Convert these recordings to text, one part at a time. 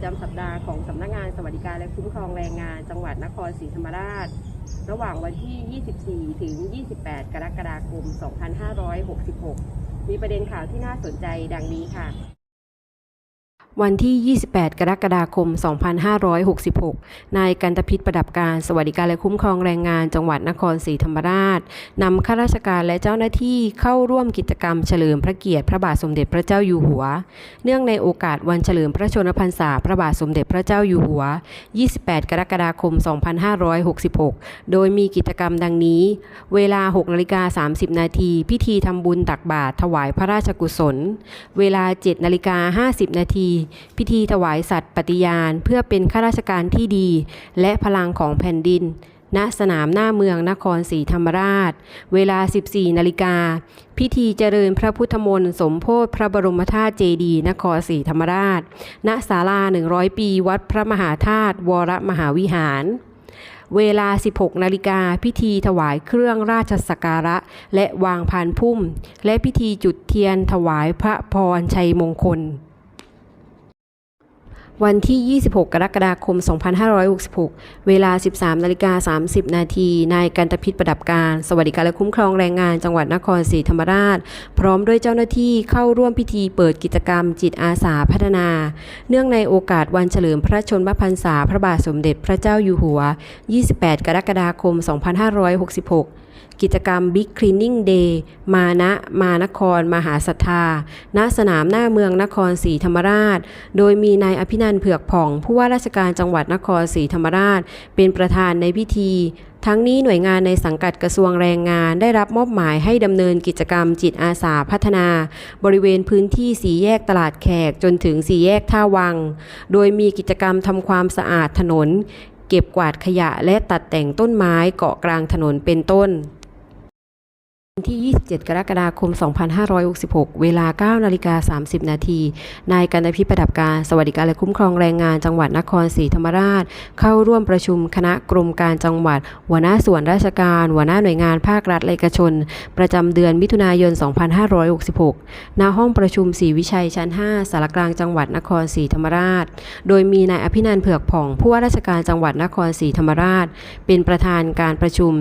ประจำสัปดาห์ของสำนักงานสวัสดิการและคุ้มครองแรงงาน จังหวัดนครศรีธรรมราช ระหว่างวันที่ 24 ถึง 28 กรกฎาคม 2566 มีประเด็นข่าวที่น่าสนใจดังนี้ค่ะ วันที่ 28 กรกฎาคม 2566 นายกันตพิษประดับการสวัสดิการและคุ้มครองแรงงานจังหวัดนครศรีธรรมราชนำข้าราชการและเจ้าหน้าที่เข้าร่วมกิจกรรมเฉลิมพระเกียรติพระบาทสมเด็จพระเจ้าอยู่หัว เนื่องในโอกาสวันเฉลิมพระชนมพรรษาพระบาทสมเด็จพระเจ้าอยู่หัว 28 กรกฎาคม 2566 โดยมีกิจกรรมดังนี้ เวลา 6 นาฬิกา 30 นาทีพิธีทำบุญตักบาตรถวายพระราชกุศล เวลา 7 นาฬิกา 50 นาทีพิธีถวายสัตย์ปฏิญาณ เพื่อเป็นข้าราชการที่ดี และพลังของแผ่นดิน ณสนามหน้าเมืองนครศรีธรรมราช เวลา 14 นาฬิกา พิธีเจริญพระพุทธมนต์สมโพธิพระบรมธาตุเจดีย์นครศรีธรรมราช ณศาลา 100 ปี วัดพระมหาธาตุวรมหาวิหารเวลา 16 นาฬิกา พิธีถวายเครื่องราชสักการะ และวางพานพุ่ม และพิธีจุดเทียนถวายพระพรชัยมงคล วันที่ 26 กรกฎาคม 2566 เวลา 13 นาฬิกา 30 นาที นายกันตพิษประดับการ สวัสดิการและคุ้มครองแรงงานจังหวัดนครศรีธรรมราช พร้อมด้วยเจ้าหน้าที่เข้าร่วมพิธีเปิดกิจกรรมจิตอาสาพัฒนา เนื่องในโอกาสวันเฉลิมพระชนมพรรษาพระบาทสมเด็จพระเจ้าอยู่หัว 28 กรกฎาคม 2566 กิจกรรม Big Cleaning Day มานะมานคร มหาศรัทธา ณ สนามหน้าเมืองนครศรีธรรมราช โดยมีนายอภินันเผือกผ่อง ผู้ว่าราชการจังหวัดนครศรีธรรมราช เป็นประธานในพิธีทั้งนี้หน่วยงานในสังกัดกระทรวงแรงงานได้รับมอบหมายให้ดำเนินกิจกรรมจิตอาสาพัฒนา บริเวณพื้นที่สีแยกตลาดแขกจนถึงสีแยกท่าวัง โดยมีกิจกรรมทำความสะอาดถนน เก็บกวาดขยะและตัดแต่งต้นไม้เกาะกลางถนนเป็นต้น ที่ 27 กรกฎาคม 2566 เวลา 9 นาฬิกา 30 นาที นายกันตพิประดับการ สวัสดิการและคุ้มครองแรงงานจังหวัดนครศรีธรรมราช เข้าร่วมประชุมคณะกรมการจังหวัด หัวหน้าส่วนราชการ หัวหน้าหน่วยงานภาครัฐและเอกชน ประจำเดือนมิถุนายน 2566 ณ ห้องประชุมศรีวิชัยชั้น 5 สารกลางจังหวัดนครศรีธรรมราช โดยมีนายอภินันท์เผือกผ่อง ผู้ว่าราชการจังหวัดนครศรีธรรมราช เป็นประธานการประชุม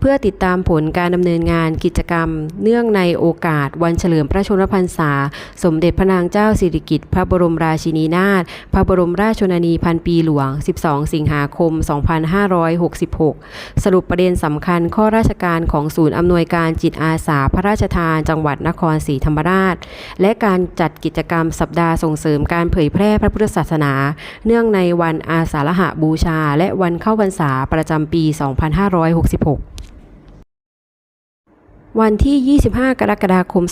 เพื่อติดตามผลการดำเนินงานกิจกรรม เนื่องในโอกาสวันเฉลิมพระชนมพรรษา สมเด็จพระนางเจ้าสิริกิติ์พระบรมราชินีนาถพระบรมราชชนนีพันปีหลวง 12 สิงหาคม 2566 สรุปประเด็นสำคัญข้อราชการของศูนย์อำนวยการจิตอาสาพระราชทานจังหวัดนครศรีธรรมราช และการจัดกิจกรรมสัปดาห์ส่งเสริมการเผยแพร่พระพุทธศาสนา เนื่องในวันอาสาฬหบูชา และวันเข้าพรรษาประจำปี 2566 วันที่ 25 กรกฎาคม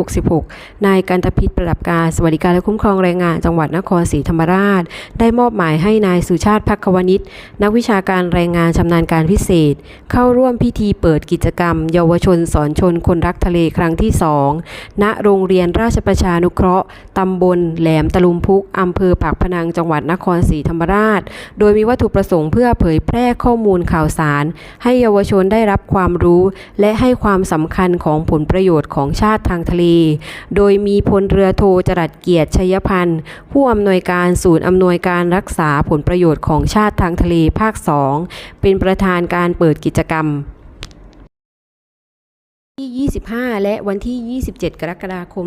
2566 นายกันตพิษประดับการสวัสดิการและคุ้มครองแรงงานจังหวัดนครศรีธรรมราช ได้มอบหมายให้นายสุชาติพักควนิชนักวิชาการแรงงานชำนาญการพิเศษ เข้าร่วมพิธีเปิดกิจกรรม เยาวชนสอนชนคนรักทะเลครั้งที่ 2 ณ โรงเรียนราชประชานุเคราะห์ ตำบลแหลมตะลุมพุกอำเภอปากพนังจังหวัดนครศรีธรรมราช โดยมีวัตถุประสงค์เพื่อเผยแพร่ข้อมูลข่าวสาร ให้เยาวชนได้รับความรู้และให้ความความสำคัญของผลประโยชน์ของชาติทางทะเล โดยมีพลเรือโทจรัสเกียรติชัยพันธ์ผู้อำนวยการศูนย์อำนวยการรักษาผลประโยชน์ของชาติทางทะเลภาค 2 เป็นประธานการเปิดกิจกรรม ที่ 25 และวันที่ 27 กรกฎาคม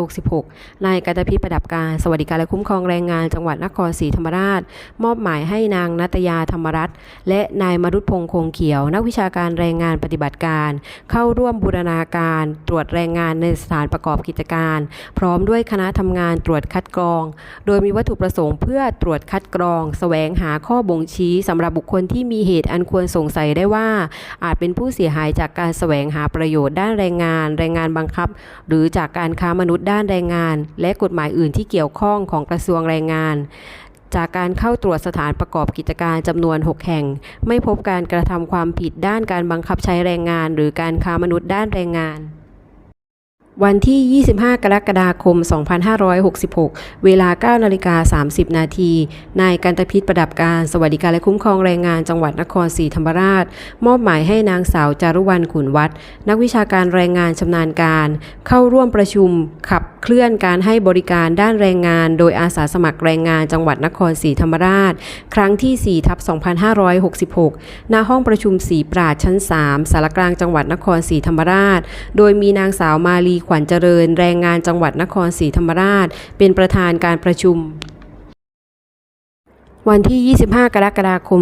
2566 นายกตพิษประดับการ สวัสดิการและคุ้มครองแรงงานจังหวัดนครศรีธรรมราช มอบหมายให้นางนัตยาธรรมรัตน์และนายมรุตพงษ์คงเขียว นักวิชาการแรงงานปฏิบัติการ เข้าร่วมบูรณาการตรวจแรงงานในสถานประกอบกิจการ พร้อมด้วยคณะทำงานตรวจคัดกรอง โดยมีวัตถุประสงค์เพื่อตรวจคัดกรอง แสวงหาข้อบ่งชี้สำหรับบุคคลที่มีเหตุอันควรสงสัยได้ว่า อาจเป็นผู้เสียหายจากการแสวงหาประโยชน์ด้านแรงงาน แรงงานบังคับ หรือจากการค้ามนุษย์ด้านแรงงาน และกฎหมายอื่นที่เกี่ยวข้องของกระทรวงแรงงาน จากการเข้าตรวจสถานประกอบกิจการจำนวน 6 แห่ง ไม่พบการกระทำความผิดด้านการบังคับใช้แรงงาน หรือการค้ามนุษย์ด้านแรงงาน วันที่ 25 กรกฎาคม 2566 เวลา 9 นาฬิกา 30 นาที นายกันตพิษประดับการ สวัสดิการและคุ้มครองแรงงานจังหวัดนครศรีธรรมราช มอบหมายให้นางสาวจารุวรรณขุนวัด นักวิชาการแรงงานชำนาญการ เข้าร่วมประชุมขับเคลื่อนการให้บริการด้านแรงงาน โดยอาสาสมัครแรงงานจังหวัดนครศรีธรรมราช ครั้งที่ 4 ทับ 2566 ณ ห้องประชุมศรีปราดชั้น 3 สารกลางจังหวัดนครศรีธรรมราช โดยมีนางสาวมาลีขวัญเจริญ แรงงานจังหวัดนครศรีธรรมราช เป็นประธานการประชุม วันที่ 25 กรกฎาคม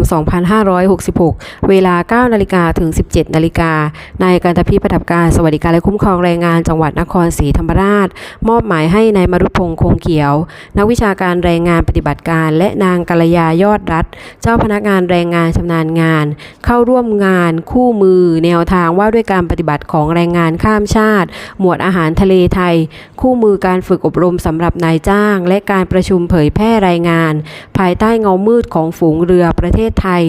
2566 เวลา 9 นาฬิกาถึง 17 นาฬิกา นายการตพิประดับการสวัสดิการและคุ้มครองแรงงานจังหวัดนครศรีธรรมราช มอบหมายให้นายมรุพงษ์คงเขียว นักวิชาการแรงงานปฏิบัติการ และนางกัลยายอดรัฐ เจ้าพนักงานแรงงานชำนาญงาน เข้าร่วมงานคู่มือ แนวทางว่าด้วยการปฏิบัติของแรงงานข้ามชาติ หมวดอาหารทะเลไทย คู่มือการฝึกอบรมสำหรับนายจ้าง และการประชุมเผยแพร่รายงาน ภายใต้งเงามืดของฝูงเรือประเทศไทย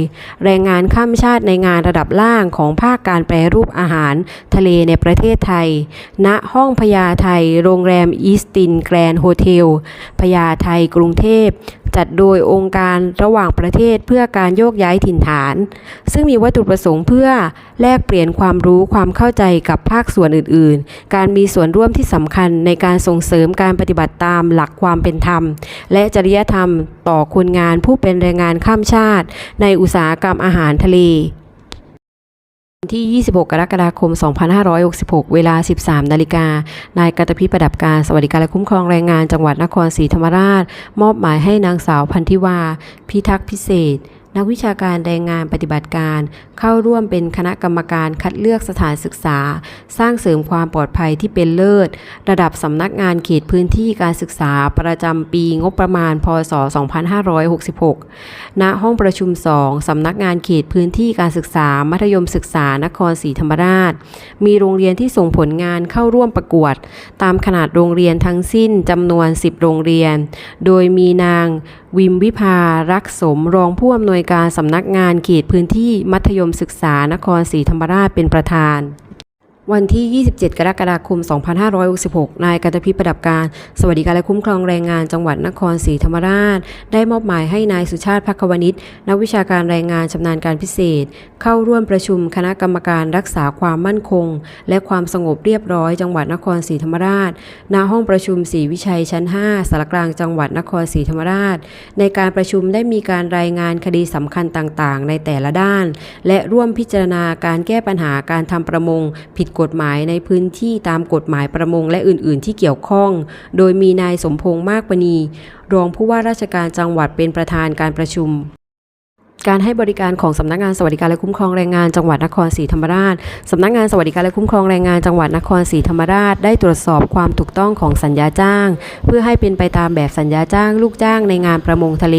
แรงงานข้ามชาติในงานระดับล่างของภาคการแปรรูปอาหารทะเลในประเทศไทย ณ ห้องพญาไทโรงแรมอีสตินแกรนด์โฮเทล พญาไทกรุงเทพ จัดโดยองค์การระหว่างประเทศเพื่อการโยกย้ายถิ่นฐาน ซึ่งมีวัตถุประสงค์เพื่อแลกเปลี่ยนความรู้ความเข้าใจกับภาคส่วนอื่น ๆ การมีส่วนร่วมที่สำคัญในการส่งเสริมการปฏิบัติตามหลักความเป็นธรรม และจริยธรรมต่อคนงานผู้เป็นแรงงานข้ามชาติ ในอุตสาหกรรมอาหารทะเล ที่ 26 กรกฎาคม 2566 เวลา 13 นาฬิกา นายกัตพิประดับการสวัสดิการและคุ้มครองแรงงานจังหวัดนครศรีธรรมราช มอบหมายให้นางสาวพันธิวา พิทักษ์พิเศษ นักวิชาการแรงงานปฏิบัติการ เข้าร่วมเป็นคณะกรรมการคัดเลือกสถานศึกษา สร้างเสริมความปลอดภัยที่เป็นเลิศ ระดับสำนักงานเขตพื้นที่การศึกษาประจำปีงบประมาณ พศ 2566 ณ ห้องประชุม 2 สำนักงานเขตพื้นที่การศึกษา มัธยมศึกษานครศรีธรรมราช มีโรงเรียนที่ส่งผลงานเข้าร่วมประกวด ตามขนาดโรงเรียนทั้งสิ้นจำนวน 10 โรงเรียน โดยมีนาง วิมวิภารักสมรองผู้อำนวยการสำนักงานเขตพื้นที่มัธยมศึกษานครศรีธรรมราชเป็นประธาน วันที่ 27 กรกฎาคม 2566 นายกันตพิประดับการ สวัสดิการและคุ้มครองแรงงานจังหวัดนครศรีธรรมราช ได้มอบหมายให้นายสุชาติพักวณิชนักวิชาการแรงงานชำนาญการพิเศษ เข้าร่วมประชุมคณะกรรมการรักษาความมั่นคง และความสงบเรียบร้อยจังหวัดนครศรีธรรมราช ณ ห้องประชุมศรีวิชัยชั้น 5 สารกลางจังหวัดนครศรีธรรมราช ในการประชุมได้มีการรายงานคดีสำคัญต่างๆ ในแต่ละด้าน และร่วมพิจารณาการแก้ปัญหาการทำประมงผิดกฎหมายในพื้นที่ตามกฎหมายประมงและอื่น ๆ ที่เกี่ยวข้อง โดยมีนายสมพงษ์มากปณี รองผู้ว่าราชการจังหวัดเป็นประธานการประชุม การให้บริการของสำนักงานสวัสดิการและคุ้มครองแรงงานจังหวัดนครศรีธรรมราชสำนักงานสวัสดิการและคุ้มครองแรงงานจังหวัดนครศรีธรรมราชได้ตรวจสอบความถูกต้องของสัญญาจ้าง เพื่อให้เป็นไปตามแบบสัญญาจ้างลูกจ้างในงานประมงทะเล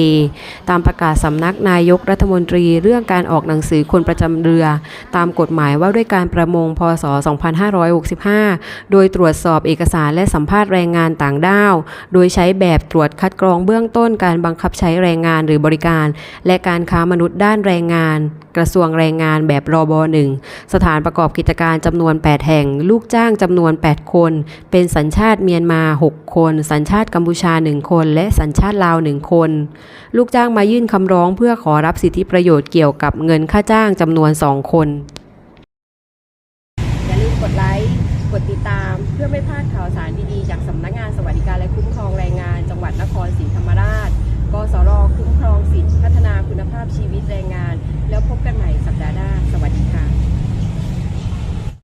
ตามประกาศสำนักนายกรัฐมนตรีเรื่องการออกหนังสือคนประจำเรือ ตามกฎหมายว่าด้วยการประมงพศ 2565 โดยตรวจสอบเอกสารและสัมภาษณ์แรงงานต่างด้าว โดยใช้แบบตรวจคัดกรองเบื้องต้นการบังคับใช้แรงงานหรือบริการ และการค้ามมนุษย์ด้านแรงงาน กระทรวงแรงงานแบบรอบหนึ่งสถานประกอบกิจการจำนวน 8 แห่ง ลูกจ้างจำนวน 8 คน เป็นสัญชาติเมียนมา 6 คน สัญชาติกัมพูชา 1 คน และสัญชาติลาว 1 คน ลูกจ้างมายื่นคำร้องเพื่อขอรับสิทธิประโยชน์เกี่ยวกับเงินค่าจ้างจำนวน 2 คนอย่าลืมกดไลค์กดติดตามเพื่อไม่พลาดข่าวสารดีๆจากสำนักงานสวัสดิการและคุ้มครองแรงงาน จังหวัดนครศรีธรรมราช กสรคุ้มครองสิทธิพัฒนาคุณภาพชีวิตแรงงาน แล้วพบกันใหม่สัปดาห์หน้า สวัสดีค่ะ